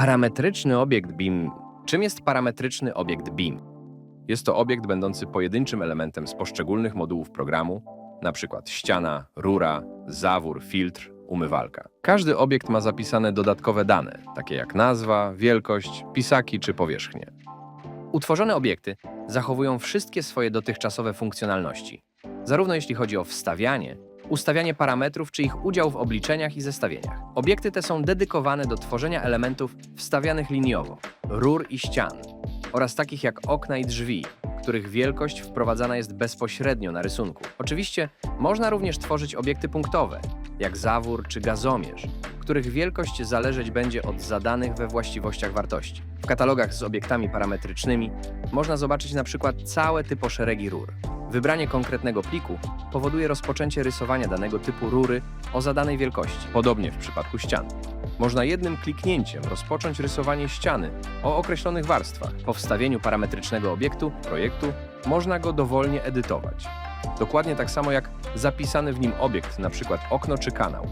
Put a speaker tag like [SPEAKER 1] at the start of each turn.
[SPEAKER 1] Parametryczny obiekt BIM. Czym jest parametryczny obiekt BIM? Jest to obiekt będący pojedynczym elementem z poszczególnych modułów programu, np. ściana, rura, zawór, filtr, umywalka. Każdy obiekt ma zapisane dodatkowe dane, takie jak nazwa, wielkość, pisaki czy powierzchnie. Utworzone obiekty zachowują wszystkie swoje dotychczasowe funkcjonalności, zarówno jeśli chodzi o wstawianie, ustawianie parametrów czy ich udział w obliczeniach i zestawieniach. Obiekty te są dedykowane do tworzenia elementów wstawianych liniowo, rur i ścian, oraz takich jak okna i drzwi, których wielkość wprowadzana jest bezpośrednio na rysunku. Oczywiście można również tworzyć obiekty punktowe, jak zawór czy gazomierz, których wielkość zależeć będzie od zadanych we właściwościach wartości. W katalogach z obiektami parametrycznymi można zobaczyć na przykład całe typoszeregi rur. Wybranie konkretnego pliku powoduje rozpoczęcie rysowania danego typu rury o zadanej wielkości. Podobnie w przypadku ścian. Można jednym kliknięciem rozpocząć rysowanie ściany o określonych warstwach. Po wstawieniu parametrycznego obiektu, projektu, można go dowolnie edytować. Dokładnie tak samo jak zapisany w nim obiekt, np. okno czy kanał.